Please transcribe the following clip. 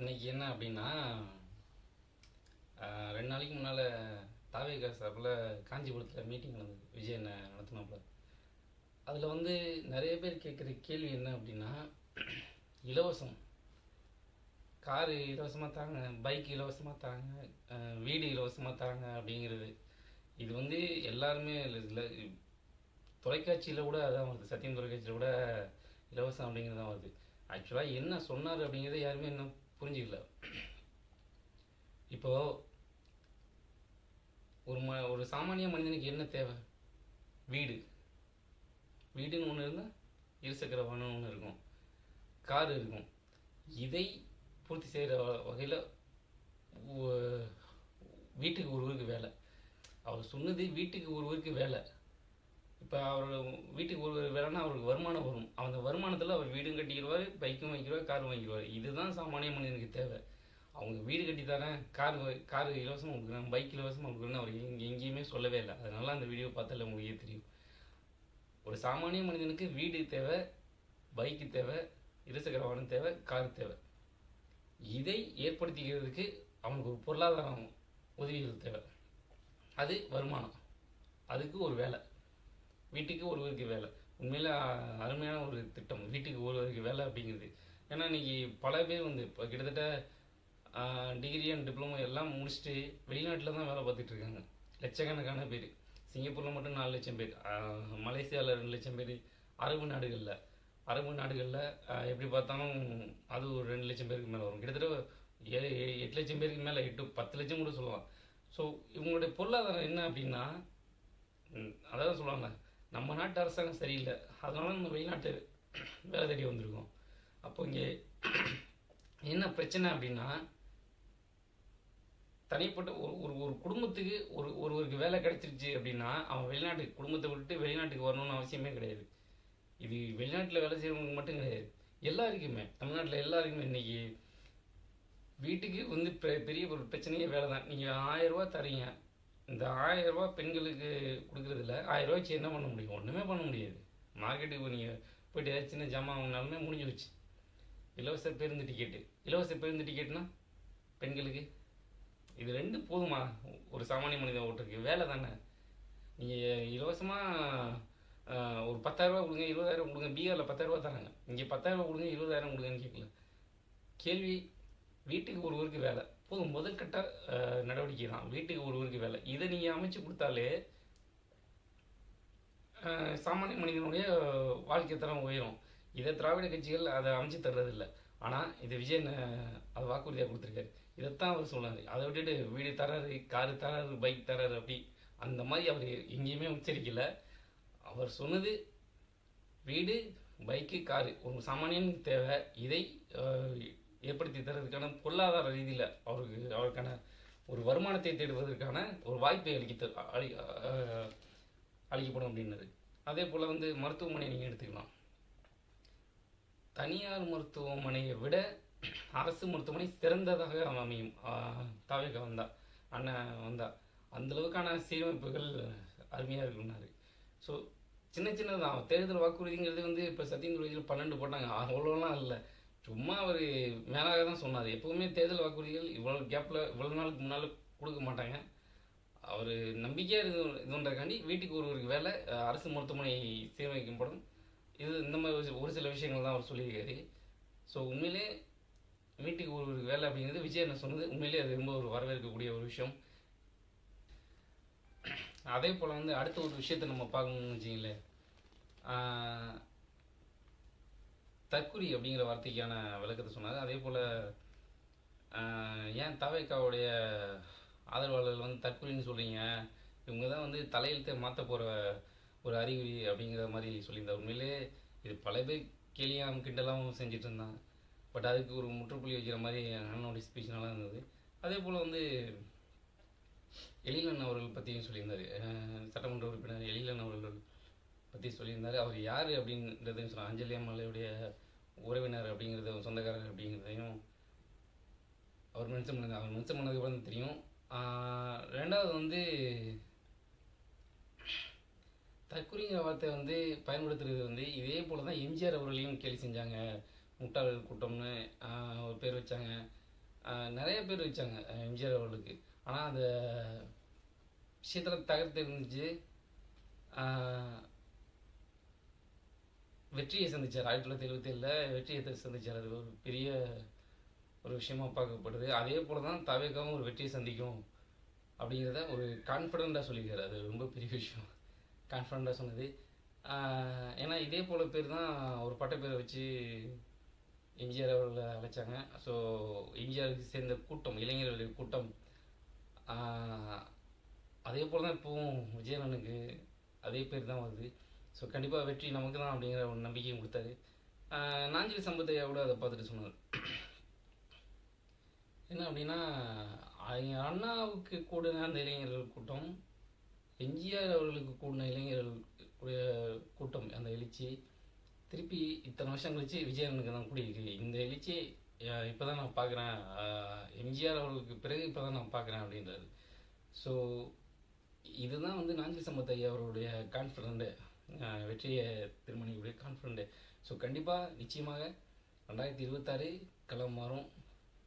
இன்னைக்கு என்ன அப்படின்னா ரெண்டு நாளைக்கு முன்னால் தாவேகா சார்பில் காஞ்சிபுரத்தில் மீட்டிங் நடந்தது. விஜய் என்ன நடத்தினாப்புல அதில் வந்து நிறைய பேர் கேட்குற கேள்வி என்ன அப்படின்னா இலவசம். காரு இலவசமாக தாங்க பைக் இலவசமாக தாங்க வீடு இலவசமாக தாங்க அப்படிங்கிறது. இது வந்து எல்லாருமே இல்லை தொலைக்காட்சியில் கூட அதான் வருது. சத்தியம் தொலைக்காட்சியில் கூட இலவசம் அப்படிங்கிறது தான் வருது. ஆக்சுவலாக என்ன சொன்னார் அப்படிங்கிறத யாருமே இன்னும் புரிஞ்சுக்கல. இப்போ ஒரு ம ஒரு சாமானிய மனிதனுக்கு என்ன தேவை? வீடு. வீடுன்னு ஒன்று இருந்தால் இருசக்கர வாகனம் ஒன்று இருக்கும். கார் இருக்கும். இதை பூர்த்தி செய்கிற வகையில் வீட்டுக்கு ஒருவருக்கு வேலை. அவர் சொன்னது வீட்டுக்கு ஒருவருக்கு வேலை. இப்போ அவர் வீட்டுக்கு ஒரு வேலைன்னா அவருக்கு வருமானம் வரும். அந்த வருமானத்தில் அவர் வீடும் கட்டிக்கிடுவார் பைக்கும் வாங்கிடுவார் கார் வாங்கிடுவார் இதுதான் சாமானிய மனிதனுக்கு தேவை. அவங்க வீடு கட்டி தரேன் கார் கார் இலவசமாக கொடுக்குறேன் பைக் இலவசமாக கொடுக்குறேன்னு அவர் இங்கே எங்கேயுமே சொல்லவே இல்லை. அதனால அந்த வீடியோ பார்த்தால உங்களுக்கே தெரியும். ஒரு சாமானிய மனிதனுக்கு வீடு தேவை பைக்கு தேவை இருசக்கர வாகனம் தேவை கார் தேவை. இதை ஏற்படுத்திக்கிறதுக்கு அவனுக்கு ஒரு பொருளாதாரம் உதவிகள் தேவை. அது வருமானம். அதுக்கு ஒரு வேலை. வீட்டுக்கு ஒருவருக்கு வேலை. உண்மையில் அருமையான ஒரு திட்டம். வீட்டுக்கு ஒருவருக்கு வேலை அப்படிங்கிறது. ஏன்னா இன்றைக்கி பல பேர் வந்து இப்போ கிட்டத்தட்ட டிகிரி அண்ட் டிப்ளமோ எல்லாம் முடிச்சுட்டு வெளிநாட்டில் தான் வேலை பார்த்துட்டு இருக்காங்க. லட்சக்கணக்கான பேர். சிங்கப்பூரில் மட்டும் நாலு லட்சம் பேர். மலேசியாவில் ரெண்டு லட்சம் பேர். அரபு நாடுகளில். அரபு நாடுகளில் எப்படி பார்த்தாலும் அது ஒரு ரெண்டு லட்சம் பேருக்கு மேலே வரும். கிட்டத்தட்ட ஏ எட்டு லட்சம் பேருக்கு மேலே எட்டு பத்து லட்சம் கூட சொல்லலாம். ஸோ இவங்களுடைய பொருளாதாரம் என்ன அப்படின்னா அதான் சொல்லுவாங்க. நம்ம நாட்டு அரசாங்கம் சரியில்லை. அதனால நம்ம வெளிநாட்டு வேலை தேடி வந்திருக்கோம். அப்போ இங்கே என்ன பிரச்சனை அப்படின்னா தனிப்பட்ட ஒரு ஒரு ஒரு குடும்பத்துக்கு ஒரு ஒருவருக்கு வேலை கிடைச்சிருச்சு அப்படின்னா அவன் வெளிநாட்டுக்கு குடும்பத்தை விட்டு வெளிநாட்டுக்கு வரணும்னு அவசியமே கிடையாது. இது வெளிநாட்டில் வேலை செய்கிறவங்களுக்கு மட்டும் கிடையாது. எல்லாருக்குமே தமிழ்நாட்டில் எல்லாருக்குமே இன்றைக்கி வீட்டுக்கு வந்து பெ- பெரிய ஒரு பிரச்சனையே வேலை தான் நீங்கள் ஆயிரம் ரூபா தரீங்க இந்த ஆயிரம் பெண்களுக்கு கொடுக்குறதில்ல. ஆயிரம் வச்சு என்ன பண்ண முடியும்? ஒன்றுமே பண்ண முடியாது. மார்க்கெட்டுக்கு நீங்கள் போயிட்டு ஏதாவது சின்ன ஜாமான் வாங்கினாலுமே முடிஞ்சு வச்சு இலவச பேருந்து டிக்கெட்டு இலவச பேருந்து டிக்கெட்னா பெண்களுக்கு? இது ரெண்டு போதுமா? ஒரு சாமானிய மனிதன் ஓட்டுருக்கு வேலை தானே. நீங்கள் இலவசமாக ஒரு பத்தாயிரரூபா கொடுங்க இருபதாயிரம் கொடுங்க பீகாரில் பத்தாயிரரூபா தராங்க இங்கே பத்தாயிரரூபா கொடுங்க இருபதாயிரம் கொடுங்கன்னு கேட்கல கேள்வி வீட்டுக்கு ஒருவருக்கு வேலை. போதும் முதற்கட்ட நடவடிக்கை தான். வீட்டுக்கு ஒருவருக்கு வேலை. இதை நீங்கள் அமைச்சு கொடுத்தாலே சாமானிய மனிதனுடைய வாழ்க்கை தரம் உயரும். இதை திராவிட கட்சிகள் அதை அமைச்சு தர்றதில்ல. ஆனால் இது விஜயன் அதை வாக்குறுதியாக கொடுத்துருக்காரு. இதைத்தான் அவர் சொன்னார் அதை விட்டுட்டு வீடு தராரு காரு தராரு பைக் தராரு அப்படி. அந்த மாதிரி அவர் எங்கேயுமே உச்சரிக்கல. அவர் சொன்னது வீடு பைக்கு காரு. ஒரு சாமானியனுக்கு தேவை. இதை ஏற்படுத்தி தரதுக்கான பொருளாதார ரீதியில் அவருக்கு அவருக்கான ஒரு வருமானத்தை தேடுவதற்கான ஒரு வாய்ப்பை அளிக்க அளி அளிக்கப்படும் அப்படின்னது. அதே போல் வந்து மருத்துவமனை நீங்கள் எடுத்துக்கலாம். தனியார் மருத்துவமனையை விட அரசு மருத்துவமனை சிறந்ததாக அமையும். தாவேக வந்தா அண்ணன் வந்தா. அந்த அளவுக்கான சீரமைப்புகள் அருமையாக இருக்குன்னாரு ஸோ சின்ன சின்னதான் தேர்தல் வாக்குறுதிங்கிறது வந்து இப்போ சத்தியம் தொழில் பன்னெண்டு போட்டாங்க. அவ்வளோலாம் இல்லை. சும்மா அவர் மேலாக தான் சொன்னார். எப்போவுமே தேர்தல் வாக்குறுதிகள் இவ்வளோ கேப்பில் இவ்வளோ நாளுக்கு முன்னால் கொடுக்க மாட்டாங்க. அவர் நம்பிக்கையாக இது இதுன்றக்காண்டி வீட்டுக்கு ஒருவருக்கு வேலை அரசு மருத்துவமனை சீரமைக்கப்படும் இது இந்த மாதிரி ஒரு- ஒரு சில விஷயங்கள் தான் அவர் சொல்லியிருக்காரு. ஸோ உண்மையிலே வீட்டுக்கு ஒருவருக்கு வேலை அப்படிங்கிறது விஜய் என்ன சொன்னது உண்மையிலே அது ரொம்ப ஒரு வரவேற்கக்கூடிய ஒரு விஷயம். அதே போல் வந்து அடுத்த ஒரு விஷயத்தை நம்ம பார்க்கணும்னு வச்சிங்களேன் தற்குறி அப்படிங்கிற வார்த்தைக்கான விளக்கத்தை சொன்னார். அதே போல் ஏன் தவைக்காவுடைய ஆதரவாளர்கள் வந்து தற்குறின்னு சொல்கிறீங்க இவங்க தான் வந்து தலையெழுத்தை மாற்ற போகிற ஒரு அறிகுறி அப்படிங்கிற மாதிரி சொல்லியிருந்தார். உண்மையிலே இது பல பேர் கேலியாம் கிண்டலாகவும் செஞ்சுட்டு இருந்தாங்க பட் அதுக்கு ஒரு முற்றுப்புள்ளி வைக்கிற மாதிரி அண்ணனுடைய ஸ்பீச் நல்லா இருந்தது. அதே போல் வந்து எழிலன் அவர்கள் பற்றியும் சொல்லியிருந்தார். சட்டமன்ற உறுப்பினர் எழிலன் அவர்கள் பற்றி சொல்லியிருந்தார். அவர் யார் அப்படின்றதையும் சொன்னார். அஞ்சலி அம்மாளுடைய உறவினர் அப்படிங்கிறத சொந்தக்காரர் அப்படிங்கிறதையும் அவர் மென்ஷன் பண்ணது அவர் மென்ஷன் பண்ணது கூட தெரியும். ரெண்டாவது வந்து தற்குறிங்கிற வார்த்தை வந்து பயன்படுத்துறது வந்து இதே போல தான் எம்ஜிஆர் அவர்களையும் கேலி செஞ்சாங்க. முட்டாள் கூட்டம்னு ஒரு பேர் வச்சாங்க. நிறைய பேர் வச்சாங்க எம்ஜிஆர் அவர்களுக்கு. ஆனால் அந்த விஷயத்தில் தகர்த்து இருந்துச்சு வெற்றியை சந்திச்சார். ஆயிரத்தி தொள்ளாயிரத்தி எழுபத்தி ஏழில் வெற்றியை சந்திச்சார். அது ஒரு பெரிய ஒரு விஷயமாக பார்க்கப்படுது. அதே போல் தான் தவேக்காவும் ஒரு வெற்றியை சந்திக்கும் அப்படிங்கிறத ஒரு கான்ஃபிடண்ட்டாக சொல்லியிருக்காரு அது ரொம்ப பெரிய விஷயம். கான்ஃபிடண்ட்டாக சொன்னது. ஏன்னா இதே போல் பேர் தான் ஒரு பட்டப்பேரை வச்சு எம்ஜிஆர் அவர்களை அழைச்சாங்க. ஸோ எம்ஜிஆருக்கு சேர்ந்த கூட்டம் இளைஞர்களுடைய கூட்டம் அதே போல் தான் இப்போவும் விஜயனனுக்கு அதே பேர் தான் வருது. ஸோ கண்டிப்பாக வெற்றி நமக்கு தான் அப்படிங்கிற ஒரு நம்பிக்கையும் கொடுத்தாரு. நாஞ்சிலி நாஞ்சில் சம்பத்தையா கூட அதை பார்த்துட்டு சொன்னார். என்ன அப்படின்னா அண்ணாவுக்கு கூடின அந்த இளைஞர்கள் கூட்டம் எம்ஜிஆர் அவர்களுக்கு கூடின இளைஞர்கள் கூடிய கூட்டம் அந்த எழுச்சி. திருப்பி இத்தனை வருஷம் கழிச்சு விஜயனுக்கு தான் கூடியிருக்கு. இந்த எழுச்சி இப்போ தான் நான் பார்க்குறேன். எம்ஜிஆர் அவர்களுக்கு பிறகு இப்போ தான் நான் பார்க்குறேன் அப்படின்றாரு. ஸோ இதுதான் வந்து நாஞ்சில் சம்பத் ஐயா அவருடைய கான்ஃபிடண்ட்டு வெற்றியை தீர்மானிக்கக்கூடிய கான்ஃபிடண்ட்டு ஸோ கண்டிப்பாக நிச்சயமாக ரெண்டாயிரத்தி இருபத்தாறு களம் மாறும்